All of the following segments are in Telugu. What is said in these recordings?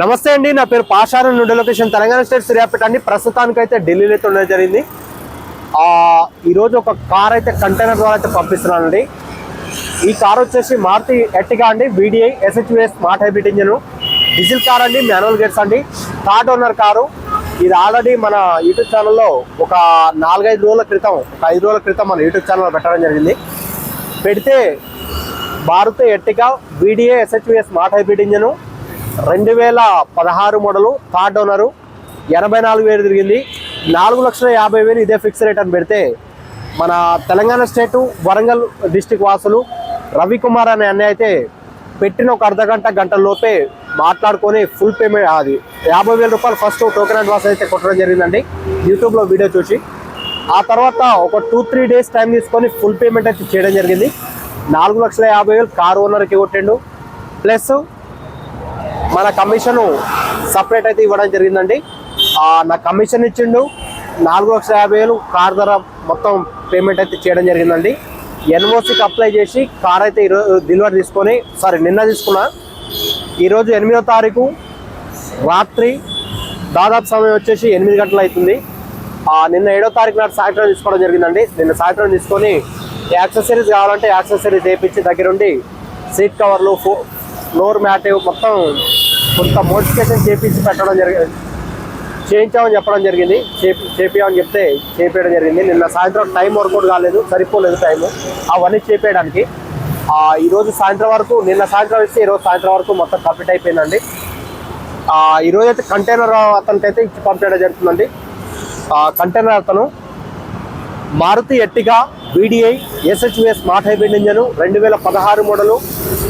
నమస్తే అండి నా పేరు పాషారం నుండి లొకేషన్ తెలంగాణ స్టేట్ సూర్యాపేట అండి. ప్రస్తుతానికైతే ఢిల్లీలో అయితే ఉండడం జరిగింది. ఈరోజు ఒక కార్ అయితే కంటైనర్ ద్వారా అయితే పంపిస్తున్నానండి. ఈ కార్ వచ్చేసి మారుతి ఎట్టిగా అండి VDI SHVS smart hybrid engine diesel car అండి మాన్యువల్ గేట్స్ అండి. Third owner car. ఇది ఆల్రెడీ మన యూట్యూబ్ ఛానల్లో ఒక నాలుగైదు రోజుల క్రితం ఒక ఐదు రోజుల క్రితం మన యూట్యూబ్ ఛానల్లో పెట్టడం జరిగింది. పెడితే భారత ఎట్టిగా VDA SHVS smart hybrid engine రెండు వేల పదహారు మోడలు థర్డ్ ఓనరు ఎనభై నాలుగు వేలు తిరిగింది. నాలుగు లక్షల యాభై వేలు ఇదే ఫిక్స్ రేట్ అని పెడితే మన తెలంగాణ స్టేటు వరంగల్ డిస్టిక్ వాసులు రవికుమార్ అనే అన్నయ్య అయితే పెట్టిన ఒక అర్ధ గంట గంట లోపే మాట్లాడుకొని ఫుల్ పేమెంట్ అది యాభై వేల రూపాయలు ఫస్ట్ టోకెన్ అడ్వాన్స్ అయితే కొట్టడం జరిగిందండి. యూట్యూబ్లో వీడియో చూసి. ఆ తర్వాత ఒక టూ త్రీ డేస్ టైం తీసుకొని ఫుల్ పేమెంట్ అయితే చేయడం జరిగింది. నాలుగు లక్షల యాభై వేలు కార్ ఓనర్కి కొట్టిండు. ప్లస్ మన కమిషన్ సపరేట్ అయితే ఇవ్వడం జరిగిందండి. నా కమిషన్ ఇచ్చిండు. నాలుగు లక్షల యాభై వేలు కార్ ధర మొత్తం పేమెంట్ అయితే చేయడం జరిగిందండి. ఎన్ఓసికి అప్లై చేసి కార్ అయితే ఈరోజు డెలివరీ తీసుకొని సారీ నిన్న తీసుకున్నా. ఈరోజు ఎనిమిదో తారీఖు రాత్రి దాదాపు సమయం వచ్చేసి ఎనిమిది గంటలు అవుతుంది. నిన్న ఏడో తారీఖు నాడు సాయంత్రం తీసుకోవడం జరిగిందండి. నిన్న సాయంత్రం తీసుకొని యాక్సెసరీస్ కావాలంటే యాక్సెసరీస్ వేయించి దగ్గరుండి సీట్ కవర్లు ఫో ఫ్లోర్ మ్యాట్ మొత్తం కొంత మోడిఫికేషన్ చేపించి పెట్టడం జరిగింది చేయించామని చెప్పడం జరిగింది. చేపి చేపించామని చెప్తే చేపేయడం జరిగింది. నిన్న సాయంత్రం టైం వర్కౌట్ కాలేదు సరిపోలేదు టైము. అవన్నీ చేపేయడానికి. ఈరోజు సాయంత్రం వరకు నిన్న సాయంత్రం ఇస్తే ఈరోజు సాయంత్రం వరకు మొత్తం కంప్లీట్ అయిపోయిందండి. ఈరోజు అయితే కంటైనర్ అతనికి అయితే ఇచ్చి పంపించడం జరుగుతుందండి. కంటైనర్ అతను Maruti Ertiga VDI SHVS smart hybrid engine రెండు వేల పదహారు మోడలు.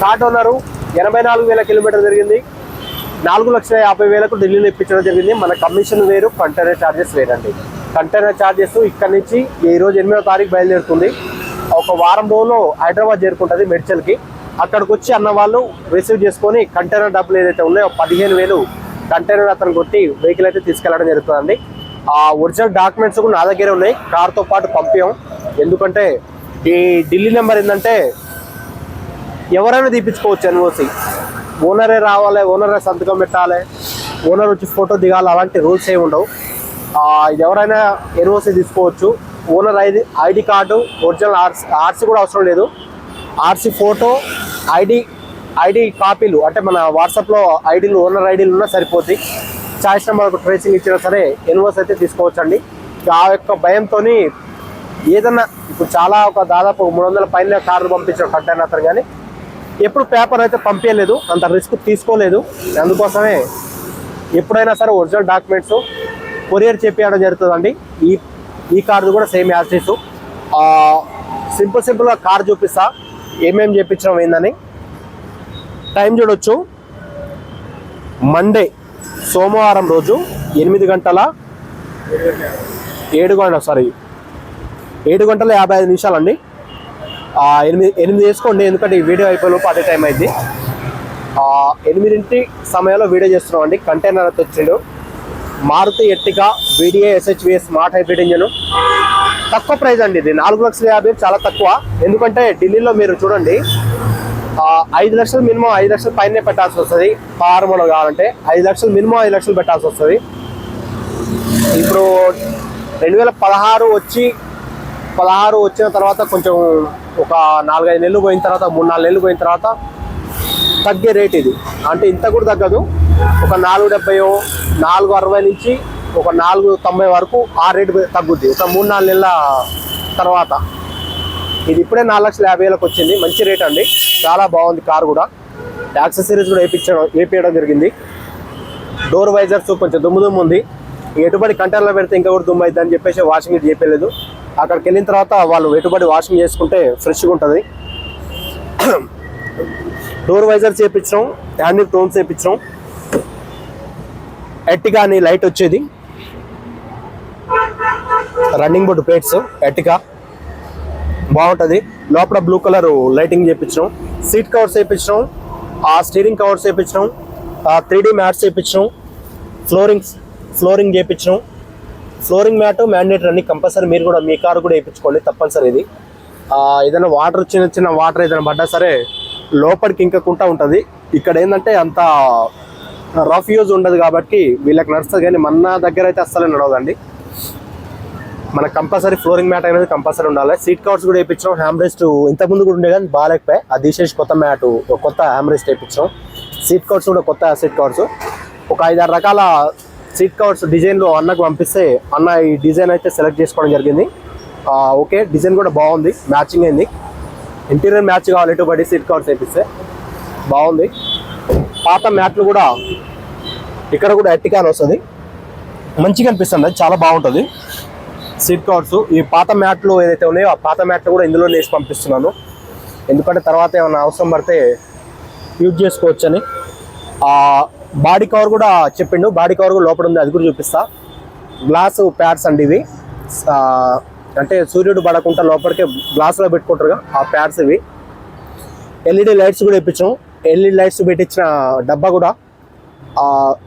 థర్డ్ ఓనరు ఎనభై నాలుగు వేల కిలోమీటర్ జరిగింది. నాలుగు లక్షల యాభై వేలకు ఢిల్లీలో ఇప్పించడం జరిగింది. మన కమిషన్ వేరు కంటైనర్ ఛార్జెస్ వేరండి. కంటైనర్ ఛార్జెస్ ఇక్కడ నుంచి ఈ రోజు ఎనిమిదో తారీఖు బయలుదేరుతుంది. ఒక వారం రోజులు హైదరాబాద్ చేరుకుంటుంది మెడ్చల్కి. అక్కడికి వచ్చి అన్న వాళ్ళు రిసీవ్ చేసుకొని కంటైనర్ డబ్బులు ఏదైతే ఉన్నాయో పదిహేను వేలు కంటైనర్ అతను కొట్టి వెహికల్ అయితే తీసుకెళ్ళడం జరుగుతుందండి. ఆ ఒరిజినల్ డాక్యుమెంట్స్ కూడా నా దగ్గరే ఉన్నాయి. కార్తో పాటు పంపాం. ఎందుకంటే ఈ ఢిల్లీ నెంబర్ ఏంటంటే ఎవరైనా తీపించుకోవచ్చు ఎన్ఓసి. ఓనరే రావాలి ఓనరే సంతకం పెట్టాలి ఓనర్ వచ్చి ఫోటో దిగాలి అలాంటి రూల్స్ ఏమి ఉండవు. ఎవరైనా ఎన్ఓసి తీసుకోవచ్చు. Owner ID ID card original RC RC కూడా అవసరం లేదు. ఆర్సీ ఫోటో ఐడి ఐడి కాపీలు అంటే మన వాట్సాప్లో ఐడీలు ఓనర్ ఐడీలు ఉన్నా సరిపోద్ది చాయిస్ నెంబర్ ట్రేసింగ్ ఇచ్చినా సరే ఎన్ఓసి అయితే తీసుకోవచ్చండి. ఆ యొక్క భయంతో ఏదన్నా ఇప్పుడు చాలా ఒక దాదాపు మూడు వందల పైన కార్లు పంపించిన కంటైనర్ అతను కానీ ఎప్పుడు పేపర్ అయితే పంపించలేదు అంత రిస్క్ తీసుకోలేదు. అందుకోసమే ఎప్పుడైనా సరే ఒరిజినల్ డాక్యుమెంట్స్ కొరియర్ చేపించడం జరుగుతుందండి. ఈ ఈ కార్డు కూడా సేమ్ యాక్సెస్ సింపుల్ సింపుల్గా కార్ చూపిస్తా. ఏమేమి చేపించడం ఏందని. టైం చూడొచ్చు. మండే సోమవారం రోజు ఎనిమిది గంటల ఏడు గంటల సారీ ఏడు గంటల యాభై ఐదు నిమిషాలండి. ఎనిమిది ఎనిమిది వేసుకోండి ఎందుకంటే ఈ వీడియో అయిపోయేలోపు అదే టైం అయింది. ఎనిమిదింటి సమయంలో వీడియో చేస్తున్నాం అండి కంటైనర్ అయితే వచ్చిండు. Maruti Ertiga VDI SHVS smart hybrid engine తక్కువ ప్రైస్ అండి ఇది. నాలుగు లక్షల యాభై చాలా తక్కువ. ఎందుకంటే ఢిల్లీలో మీరు చూడండి ఐదు లక్షలు మినిమం ఐదు లక్షల పైనే పెట్టాల్సి వస్తుంది. ఫార్మలో కావాలంటే ఐదు లక్షలు మినిమం ఐదు లక్షలు పెట్టాల్సి వస్తుంది. ఇప్పుడు రెండు వేల పదహారు వచ్చి పదహారు వచ్చిన తర్వాత కొంచెం ఒక నాలుగైదు నెలలు పోయిన తర్వాత మూడు నాలుగు నెలలు పోయిన తర్వాత తగ్గే రేట్ ఇది. అంటే ఇంత కూడా తగ్గదు. ఒక నాలుగు డెబ్బైయో నాలుగు అరవై నుంచి ఒక నాలుగు తొంభై వరకు ఆ రేటు తగ్గుద్ది. ఒక మూడు నాలుగు నెలల తర్వాత. ఇది ఇప్పుడే నాలుగు లక్షల యాభై వేలకు వచ్చింది. మంచి రేట్ అండి. చాలా బాగుంది కార్ కూడా. యాక్సెసరీస్ కూడా వేయించడం వేపించడం జరిగింది. డోర్ వైజర్స్ కొంచెం దుమ్ము దుమ్ము ఉంది. ఎటుబడి కంటైనర్లో పెడితే ఇంకా కూడా దుమ్ము అవుతుంది అని చెప్పేసి వాషింగ్ ఇది అక్కడికి వెళ్ళిన తర్వాత వాళ్ళు ఎటుబడి వాషింగ్ చేసుకుంటే ఫ్రెష్గా ఉంటుంది. డోర్ వైజర్ చేయించడం హ్యాండిల్ టోన్స్ చేయించడం ఎట్టిగా అని లైట్ వచ్చేది. రన్నింగ్ బోర్డు ప్లేట్స్ ఎట్టిగా బాగుంటుంది. లోపల బ్లూ కలర్ లైటింగ్ చేయించడం సీట్ కవర్స్ వేయించడం ఆ స్టీరింగ్ కవర్స్ వేయించడం త్రీ డీ మ్యాట్స్ వేయించడం ఫ్లోరింగ్స్ ఫ్లోరింగ్ చేయించడం ఫ్లోరింగ్ మ్యాట్ మ్యాండేటర్ అన్ని కంపల్సరీ మీరు కూడా మీ కారు కూడా వేయించుకోండి తప్పనిసరి ఇది. ఏదైనా వాటర్ చిన్న చిన్న వాటర్ ఏదైనా పడ్డా సరే లోపలికి ఇంకకుండా ఉంటుంది. ఇక్కడ ఏంటంటే అంత రఫ్ యూజ్ ఉండదు కాబట్టి వీళ్ళకి నడుస్తుంది కానీ మన దగ్గర అయితే అస్సలు నడవదండి. మన కంపల్సరీ ఫ్లోరింగ్ మ్యాట్ అనేది కంపల్సరీ ఉండాలి. సీట్ కవర్స్ కూడా వేయించాం హ్యామ్ రెస్ట్ ఇంతకుముందు కూడా ఉండే కానీ బాగాలేకపోయి. అది తీసేసి కొత్త మ్యాట్ కొత్త హ్యామ్ రెస్ట్ వేయించాం సీట్ కవర్స్ కూడా కొత్త సీట్ కవర్స్ ఒక ఐదారు రకాల సీట్ కవర్స్ డిజైన్లో అన్నకు పంపిస్తే అన్న ఈ డిజైన్ అయితే సెలెక్ట్ చేసుకోవడం జరిగింది. ఓకే డిజైన్ కూడా బాగుంది మ్యాచింగ్ అయింది. ఇంటీరియర్ మ్యాచ్ కావాలి ఎటుబడి సీట్ కవర్స్ వేపిస్తే. బాగుంది. పాత మ్యాట్లు కూడా ఇక్కడ కూడా ఎట్టికాన్ వస్తుంది. మంచిగా అనిపిస్తుంది అది చాలా బాగుంటుంది. సీట్ కవర్స్ ఈ పాత మ్యాట్లు ఏదైతే ఉన్నాయో ఆ పాత మ్యాట్లు కూడా ఇందులో వేసి పంపిస్తున్నాను. ఎందుకంటే తర్వాత ఏమైనా అవసరం పడితే యూజ్ చేసుకోవచ్చని. బాడీ కవర్ కూడా చెప్పిండు. బాడీ కవర్ కూడా లోపల ఉంది అది కూడా చూపిస్తా. గ్లాస్ ప్యాడ్స్ అండి ఇవి. అంటే సూర్యుడు పడకుండా లోపలికి గ్లాస్లో పెట్టుకుంటారుగా ఆ ప్యాడ్స్ ఇవి. ఎల్ఈడి లైట్స్ కూడా ఇప్పించాం. ఎల్ఈడి లైట్స్ పెట్టించిన డబ్బా కూడా.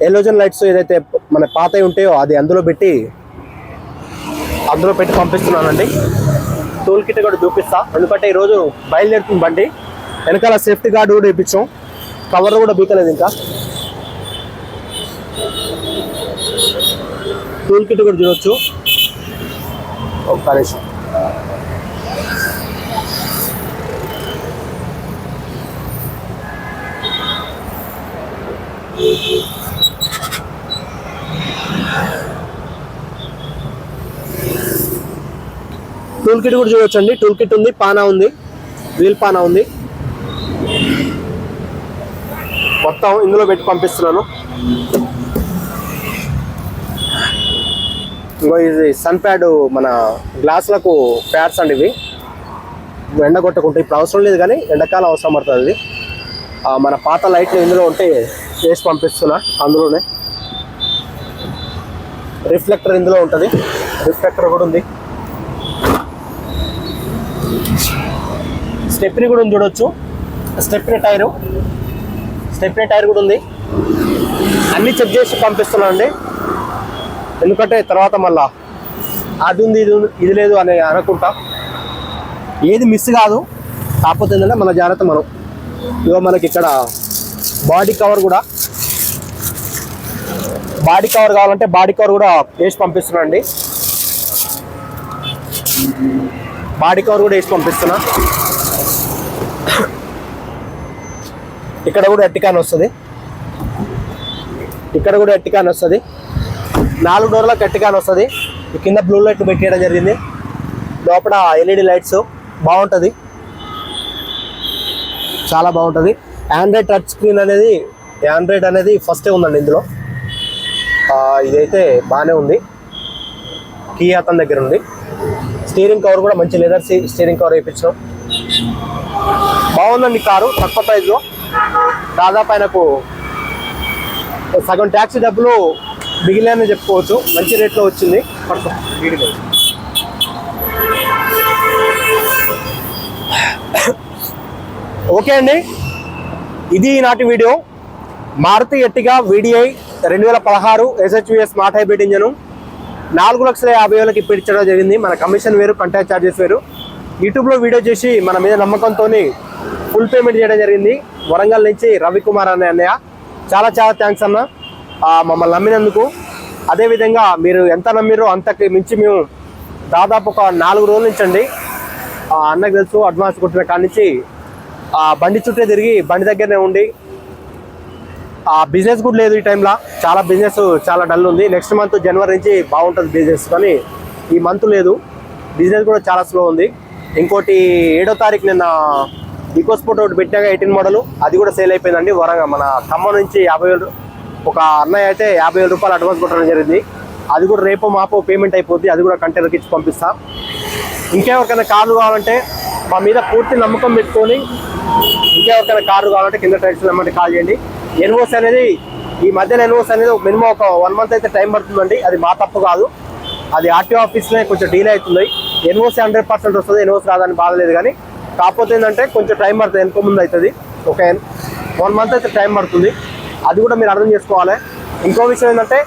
ఎలోజన్ లైట్స్ ఏదైతే మన పాతవి ఉంటాయో అది అందులో పెట్టి అందులో పెట్టి పంపిస్తున్నానండి. టూల్ కిట్ కూడా చూపిస్తా. ఎందుకంటే ఈరోజు బయలుదేరుతుంది బండి. వెనకాల సేఫ్టీ గార్డు కూడా ఇప్పించాం. కవర్ కూడా బీకలేదు ఇంకా. టూల్ కిట్ కూడా నిమిషం టూల్ కిట్ కూడా చూడొచ్చండి. టూల్ కిట్ ఉంది పానా ఉంది వీల్ పానా ఉంది. మొత్తం ఇందులో పెట్టి పంపిస్తున్నాను. ఇంకో ఇది సన్ ప్యాడ్ మన గ్లాసులకు ప్యాడ్స్ అండి ఇవి. ఎండ కొట్టకుంటే ఇప్పుడు అవసరం లేదు కానీ ఎండాకాలం అవసరం పడుతుంది ఇది. మన పాత లైట్లు ఇందులో ఉంటే వేసి పంపిస్తున్నా అందులోనే. రిఫ్లెక్టర్ ఇందులో ఉంటుంది. రిఫ్లెక్టర్ కూడా ఉంది. స్టెప్ని కూడా చూడొచ్చు. స్టెప్ని టైరు స్టెప్ని టైర్ కూడా ఉంది. అన్ని చెక్ చేసి పంపిస్తున్నాను అండి. ఎందుకంటే తర్వాత మళ్ళా అది ఉంది ఇది ఉంది ఇది లేదు అని అనుకుంటా. ఏది మిస్ కాదు. కాకపోతే ఏంటంటే మన జాగ్రత్త మనం. ఇగో మనకి ఇక్కడ బాడీ కవర్ కూడా. బాడీ కవర్ కావాలంటే బాడీ కవర్ కూడా వేసి పంపిస్తున్నా అండి బాడీ కవర్ కూడా వేసి పంపిస్తున్నా. ఇక్కడ కూడా ఎట్టికాన్ వస్తుంది. ఇక్కడ కూడా ఎట్టికాన్ వస్తుంది. నాలుగు డోర్ల ఎట్టికాన్ వస్తుంది. కింద బ్లూ లైట్ పెట్టేయడం జరిగింది. లోపల ఎల్ఈడి లైట్స్ బాగుంటుంది. చాలా బాగుంటుంది. ఆండ్రాయిడ్ టచ్ స్క్రీన్ అనేది ఆండ్రాయిడ్ అనేది ఫస్టే ఉందండి ఇందులో. ఇదైతే బాగానే ఉంది. కీ అతని దగ్గర ఉంది. స్టీరింగ్ కవర్ కూడా మంచి లెదర్ స్టీరింగ్ కవర్ వేయించాం బాగుందండి కారు తక్కువ ప్రైస్లో దాదాపు ఆయనకు సగం ట్యాక్సీ డబ్బులు మిగిలినని చెప్పుకోవచ్చు. మంచి రేట్లో వచ్చింది. పడుతుంది వీడిలో. ఓకే అండి. ఇది నాటి వీడియో. మారుతి ఎట్టిగా వీడిఐ రెండు వేల పదహారు ఎస్హెచ్విఎస్ స్మార్ట్ హైబ్రిడ్ ఇంజను నాలుగు లక్షల యాభై వేలకి ఇప్పించడం జరిగింది. మన కమిషన్ వేరు కంటాక్ట్ ఛార్జెస్ వేరు. యూట్యూబ్లో వీడియో చేసి మన మీద నమ్మకంతో ఫుల్ పేమెంట్ చేయడం జరిగింది. వరంగల్ నుంచి రవికుమార్ అనే అన్నయ్య. చాలా చాలా థ్యాంక్స్ అన్న. మమ్మల్ని నమ్మినందుకు. అదేవిధంగా మీరు ఎంత నమ్మిరో అంతకి మించి మేము దాదాపు ఒక నాలుగు రోజుల నుంచి అండి ఆ అన్నకు తెలుసు అడ్వాన్స్ కొట్టిన కాడి నుంచి ఆ బండి చుట్టే తిరిగి బండి దగ్గరనే ఉండి ఆ బిజినెస్ కూడా లేదు ఈ టైంలో చాలా బిజినెస్ చాలా డల్ ఉంది. నెక్స్ట్ మంత్ జనవరి నుంచి బాగుంటుంది బిజినెస్ కానీ ఈ మంత్ లేదు. బిజినెస్ కూడా చాలా స్లో ఉంది. ఇంకోటి ఏడో తారీఖు నిన్న ఈకోస్పోర్ట్ ఒకటి పెట్టాక ఎయిటీన్ మోడల్ అది కూడా సేల్ అయిపోయిందండి. వరంగా మన ఖమ్మం నుంచి యాభై వేలు ఒక అన్నయ్య అయితే యాభై వేల రూపాయలు అడ్వాన్స్ కొట్టడం జరిగింది. అది కూడా రేపు మాపో పేమెంట్ అయిపోద్ది. అది కూడా కంటైనర్కి ఇచ్చి పంపిస్తా. ఇంకెవరికైనా కార్లు కావాలంటే మా మీద పూర్తి నమ్మకం పెట్టుకొని ఇంకెవరికైనా కార్లు కావాలంటే కింద టైల్స్ నెంబర్కి కాల్ చేయండి. ఎన్ఓస్ అనేది ఈ మధ్యన ఎన్ఓస్ అనేది ఒక మినిమం ఒక వన్ మంత్ అయితే టైం పడుతుందండి. అది మా తప్పు కాదు. అది ఆర్టీఓ ఆఫీస్లో కొంచెం డీలే అవుతుంది. ఎన్ఓసి హండ్రెడ్ పర్సెంట్ వస్తుంది. ఎన్ఓసి రాదని బాధ లేదు కానీ కాకపోతే ఏంటంటే కొంచెం టైం పడుతుంది. వెనుక ముందు అవుతుంది. ఒక వన్ మంత్ అయితే టైం పడుతుంది. అది కూడా మీరు అర్థం చేసుకోవాలి. ఇంకో విషయం ఏంటంటే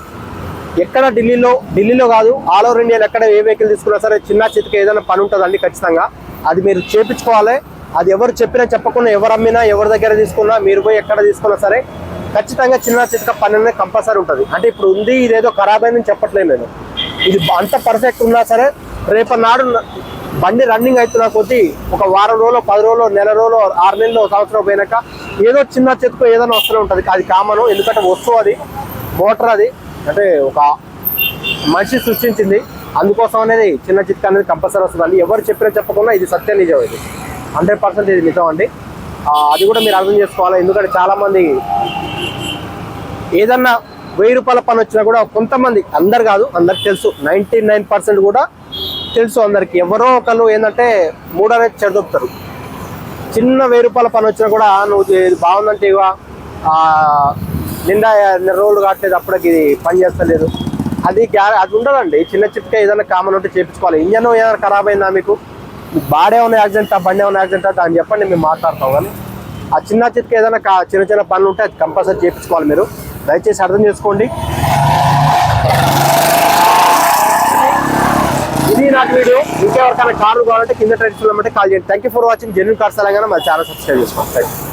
ఎక్కడ ఢిల్లీలో ఢిల్లీలో కాదు ఆల్ ఓవర్ ఇండియాలో ఎక్కడ ఏ వెహికల్ తీసుకున్నా సరే చిన్న చితికి ఏదైనా పని ఉంటుందండి ఖచ్చితంగా. అది మీరు చేపించుకోవాలి. అది ఎవరు చెప్పినా చెప్పకుండా ఎవరు అమ్మినా ఎవరి దగ్గర తీసుకున్నా మీరు పోయి ఎక్కడ తీసుకున్నా సరే ఖచ్చితంగా చిన్న చితక పని అనేది కంపల్సరీ ఉంటుంది. అంటే ఇప్పుడు ఉంది ఇదేదో ఖరాబ్ అయిందని చెప్పట్లేదు నేను. ఇది అంత పర్ఫెక్ట్ ఉన్నా సరే రేపటి నాడు బండి రన్నింగ్ అవుతున్న కొద్దీ ఒక వారం రోజులు పది రోజులు నెల రోజులు ఆరు నెలలు సంవత్సరం పోయినాక ఏదో చిన్న చితకు ఏదైనా వస్తూనే ఉంటుంది. అది కామను ఎందుకంటే వస్తువు అది మోటార్ అది. అంటే ఒక మనిషి సృష్టించింది. అందుకోసం అనేది చిన్న చిత్క అనేది కంపల్సరీ వస్తుందండి ఎవరు చెప్పినా చెప్పకుండా ఇది సత్య నిజం ఇది. హండ్రెడ్ పర్సెంట్ ఇది నిజం అండి. అది కూడా మీరు అర్థం చేసుకోవాలి. ఎందుకంటే చాలామంది ఏదన్నా వెయ్యి రూపాయల పని వచ్చినా కూడా కొంతమంది అందరు కాదు అందరికి తెలుసు. నైంటీ నైన్ పర్సెంట్ కూడా తెలుసు అందరికి. ఎవరో ఒకళ్ళు ఏంటంటే మూడనేది అనేది చిన్న వెయ్యి రూపాయల పని వచ్చినా కూడా నువ్వు ఇది బాగుందంటే ఇవా నిండా ఎన్ని రోజులు కావట్లేదు అప్పటికి ఇది పని చేస్తలేదు. అది గ్యా అది ఉండదండి. చిన్న చిట్కా ఏదైనా కామన్ ఉంటే చేయించుకోవాలి ఇంజన్ ఏదైనా ఖరాబ్ అయిందా మీకు? బాడే ఉన్న యాక్సిడెంట్ బండి ఉన్న యాక్సిడెంట్? అని చెప్పండి మేము మాట్లాడతాం కానీ ఆ చిన్న చిట్కా ఏదైనా కా- చిన్న చిన్న పనులు ఉంటే అది కంపల్సరీ చేయించుకోవాలి మీరు. దయచేసి అర్థం చేసుకోండి ఇది నాకు వీడియో ఇంకెవరికైనా కార్లు కావాలంటే కింద ట్రైన్స్ కాల్ చేయండి. Thank you for watching genuine cars Telangana. మా ఛానల్ సబ్స్క్రైబ్ చేసుకోండి. Thank you